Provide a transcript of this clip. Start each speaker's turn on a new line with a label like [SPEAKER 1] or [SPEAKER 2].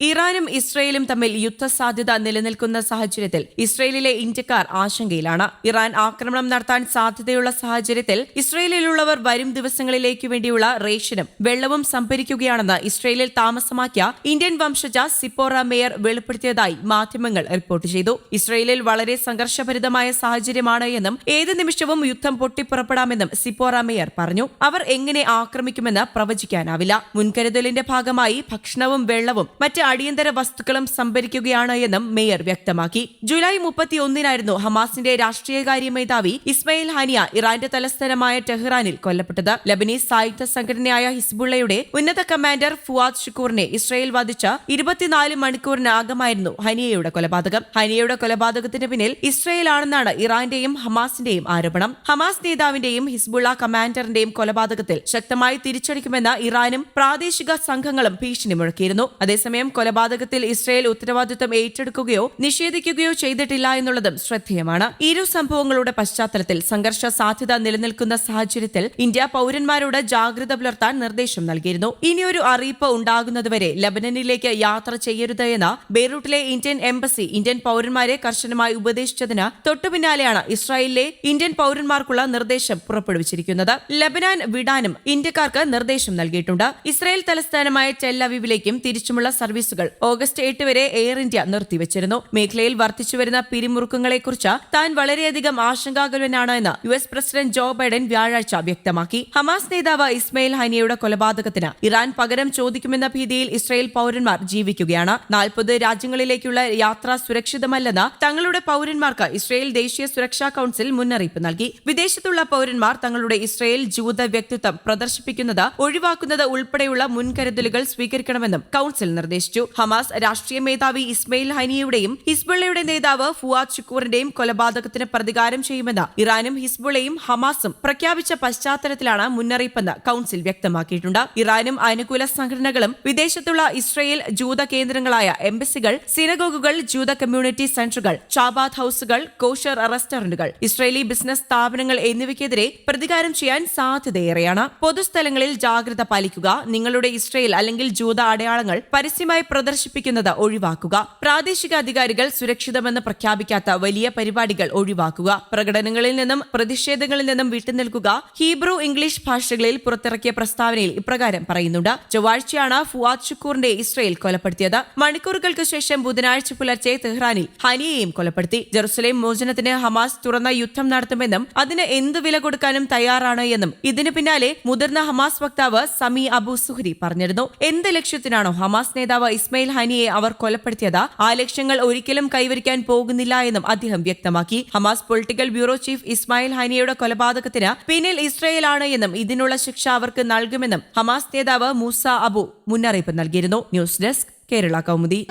[SPEAKER 1] ഇറാനും ഇസ്രയേലും തമ്മിൽ യുദ്ധസാധ്യത നിലനിൽക്കുന്ന സാഹചര്യത്തിൽ ഇസ്രയേലിലെ ഇന്ത്യക്കാർ ആശങ്കയിലാണ്. ഇറാൻ ആക്രമണം നടത്താൻ സാധ്യതയുള്ള സാഹചര്യത്തിൽ ഇസ്രയേലിലുള്ളവർ വരും ദിവസങ്ങളിലേക്ക് വേണ്ടിയുള്ള റേഷനും വെള്ളവും സംഭരിക്കുകയാണെന്ന് ഇസ്രയേലിൽ താമസമാക്കിയ ഇന്ത്യൻ വംശജ സിപ്പോറ മേയർ വെളിപ്പെടുത്തിയതായി മാധ്യമങ്ങൾ റിപ്പോർട്ട് ചെയ്തു. ഇസ്രയേലിൽ വളരെ സംഘർഷഭരിതമായ സാഹചര്യമാണ് എന്നും ഏത് നിമിഷവും യുദ്ധം പൊട്ടിപ്പുറപ്പെടാമെന്നും സിപ്പോറ മേയർ പറഞ്ഞു. അവർ എങ്ങനെ ആക്രമിക്കുമെന്ന് പ്രവചിക്കാനാവില്ല. മുൻകരുതലിന്റെ ഭാഗമായി ഭക്ഷണവും വെള്ളവും മറ്റ് അടിയന്തര വസ്തുക്കളും സംഭരിക്കുകയാണ് എന്നും മേയർ വ്യക്തമാക്കി. ജൂലൈ മുപ്പത്തിയൊന്നിനായിരുന്നു ഹമാസിന്റെ രാഷ്ട്രീയകാര്യ മേധാവി ഇസ്മയിൽ ഹാനിയ ഇറാന്റെ തലസ്ഥാനമായ ടെഹ്റാനിൽ കൊല്ലപ്പെട്ടത്. ലബനീസ് സായുധ സംഘടനയായ ഹിസ്ബുള്ളയുടെ ഉന്നത കമാൻഡർ ഫുവാദ് ഷുക്കൂറിനെ ഇസ്രയേൽ വധിച്ച ഇരുപത്തിനാല് മണിക്കൂറിനകമായിരുന്നു ഹനിയയുടെ കൊലപാതകം. ഹനിയയുടെ കൊലപാതകത്തിന് പിന്നിൽ ഇസ്രയേലാണെന്നാണ് ഇറാന്റെയും ഹമാസിന്റെയും ആരോപണം. ഹമാസ് നേതാവിന്റെയും ഹിസ്ബുള്ള കമാൻഡറിന്റെയും കൊലപാതകത്തിൽ ശക്തമായി തിരിച്ചടിക്കുമെന്ന് ഇറാനും പ്രാദേശിക സംഘങ്ങളും ഭീഷണി മുഴക്കിയിരുന്നു അതേസമയം കൊലപാതകത്തിൽ ഇസ്രയേൽ ഉത്തരവാദിത്വം ഏറ്റെടുക്കുകയോ നിഷേധിക്കുകയോ ചെയ്തിട്ടില്ല എന്നുള്ളതും ശ്രദ്ധേയമാണ്. ഇരു സംഭവങ്ങളുടെ പശ്ചാത്തലത്തിൽ സംഘർഷ സാധ്യത നിലനിൽക്കുന്ന സാഹചര്യത്തിൽ ഇന്ത്യ പൌരന്മാരോട് ജാഗ്രത പുലർത്താൻ നിർദ്ദേശം നൽകിയിരുന്നു. ഇനിയൊരു അറിയിപ്പ് ഉണ്ടാകുന്നതുവരെ ലബനനിലേക്ക് യാത്ര ചെയ്യരുത് എന്ന് ബെയ്റൂട്ടിലെ ഇന്ത്യൻ എംബസി ഇന്ത്യൻ പൌരന്മാരെ കർശനമായി ഉപദേശിച്ചതിന് തൊട്ടുപിന്നാലെയാണ് ഇസ്രായേലിലെ ഇന്ത്യൻ പൌരന്മാർക്കുള്ള നിർദ്ദേശം പുറപ്പെടുവിച്ചിരിക്കുന്നത്. ലബനാൻ വിടാനും ഇന്ത്യക്കാർക്ക് നിർദ്ദേശം നൽകിയിട്ടുണ്ട്. ഇസ്രായേൽ തലസ്ഥാനമായ ടെല്ലവിവിലേക്കും തിരിച്ചുമുള്ള സർവീസുകൾ ഓഗസ്റ്റ് എട്ട് വരെ എയർ ഇന്ത്യ നിർത്തിവച്ചിരുന്നു. മേഖലയിൽ വർദ്ധിച്ചുവരുന്ന പിരിമുറുക്കങ്ങളെക്കുറിച്ച് താൻ വളരെയധികം ആശങ്കാകുലനാണ് എന്ന് U S president Joe Biden വ്യാഴാഴ്ച വ്യക്തമാക്കി. ഹമാസ് നേതാവ് ഇസ്മയിൽ ഹനിയയുടെ കൊലപാതകത്തിന് ഇറാൻ പകരം ചോദിക്കുമെന്ന ഭീതിയിൽ ഇസ്രായേൽ പൌരന്മാർ ജീവിക്കുകയാണ്. നാൽപ്പത് രാജ്യങ്ങളിലേക്കുള്ള യാത്ര സുരക്ഷിതമല്ലെന്ന് തങ്ങളുടെ പൌരന്മാർക്ക് ഇസ്രായേൽ ദേശീയ സുരക്ഷാ കൌൺസിൽ മുന്നറിയിപ്പ് നൽകി. വിദേശത്തുള്ള പൌരന്മാർ തങ്ങളുടെ ഇസ്രായേൽ ജൂത വ്യക്തിത്വം പ്രദർശിപ്പിക്കുന്നത് ഒഴിവാക്കുന്നത് ഉൾപ്പെടെയുള്ള മുൻകരുതലുകൾ സ്വീകരിക്കണമെന്നും കൌൺസിൽ നിർദ്ദേശിച്ചു. ഹമാസ് രാഷ്ട്രീയ മേധാവി ഇസ്മയിൽ ഹനിയുടെയും ഹിസ്ബുള്ളയുടെ നേതാവ് ഫുവാദ് ഷുക്കൂറിന്റെയും കൊലപാതകത്തിന് പ്രതികാരം ചെയ്യുമെന്ന് ഇറാനും ഹിസ്ബുള്ളയും ഹമാസും പ്രഖ്യാപിച്ച പശ്ചാത്തലത്തിലാണ് മുന്നറിയിപ്പെന്ന് കൌൺസിൽ വ്യക്തമാക്കിയിട്ടുണ്ട്. ഇറാനും അനുകൂല സംഘടനകളും വിദേശത്തുള്ള ഇസ്രയേൽ ജൂത കേന്ദ്രങ്ങളായ എംബസികൾ സിനഗോഗുകൾ ജൂത കമ്മ്യൂണിറ്റി സെന്ററുകൾ ചാബാദ് ഹൌസുകൾ കോഷർ റെസ്റ്റോറന്റുകൾ ഇസ്രയേലി ബിസിനസ് സ്ഥാപനങ്ങൾ എന്നിവയ്ക്കെതിരെ പ്രതികാരം ചെയ്യാൻ സാധ്യതയേറെയാണ്. പൊതുസ്ഥലങ്ങളിൽ ജാഗ്രത പാലിക്കുക നിങ്ങളുടെ ഇസ്രയേൽ അല്ലെങ്കിൽ ജൂത അടയാളങ്ങൾ പരസ്യമായി പ്രദർശിപ്പിക്കുന്നത് ഒഴിവാക്കുക. പ്രാദേശിക അധികാരികൾ സുരക്ഷിതമെന്ന് പ്രഖ്യാപിക്കാത്ത വലിയ പരിപാടികൾ ഒഴിവാക്കുക. പ്രകടനങ്ങളിൽ നിന്നും പ്രതിഷേധങ്ങളിൽ നിന്നും വിട്ടുനിൽക്കുക. ഹീബ്രു ഇംഗ്ലീഷ് ഭാഷകളിൽ പുറത്തിറക്കിയ പ്രസ്താവനയിൽ ഇപ്രകാരം പറയുന്നുണ്ട്. ചൊവ്വാഴ്ചയാണ് ഫുവാദ് ഷുക്കൂറിന്റെ ഇസ്രയേൽ കൊലപ്പെടുത്തിയത്. മണിക്കൂറുകൾക്ക് ശേഷം ബുധനാഴ്ച പുലർച്ചെ തെഹ്റാനിൽ ഹനിയെയും കൊലപ്പെടുത്തി. ജെറുസലേം മോചനത്തിന് ഹമാസ് തുറന്ന യുദ്ധം നടത്തുമെന്നും അതിന് എന്ത് വില കൊടുക്കാനും തയ്യാറാണ് എന്നും ഇതിന് പിന്നാലെ മുതിർന്ന ഹമാസ് വക്താവ് സമി അബു സുഹരി പറഞ്ഞിരുന്നു. എന്ത് ലക്ഷ്യത്തിനാണോ ഹമാസ് നേതാവ് ഇസ്മയിൽ ഹനിയെ അവർ കൊലപ്പെടുത്തിയത്. ആ ലക്ഷ്യങ്ങൾ ഒരിക്കലും കൈവരിക്കാൻ പോകുന്നില്ല എന്നും അദ്ദേഹം വ്യക്തമാക്കി. Hamas political bureau chief Ismail ഹനിയുടെ കൊലപാതകത്തിന് പിന്നിൽ ഇസ്രയേലാണ് എന്നും ഇതിനുള്ള ശിക്ഷ അവർക്ക് നൽകുമെന്നും ഹമാസ് നേതാവ് മൂസ അബു മുന്നറിയിപ്പ് നൽകിയിരുന്നു. News desk Kerala Kaumudi.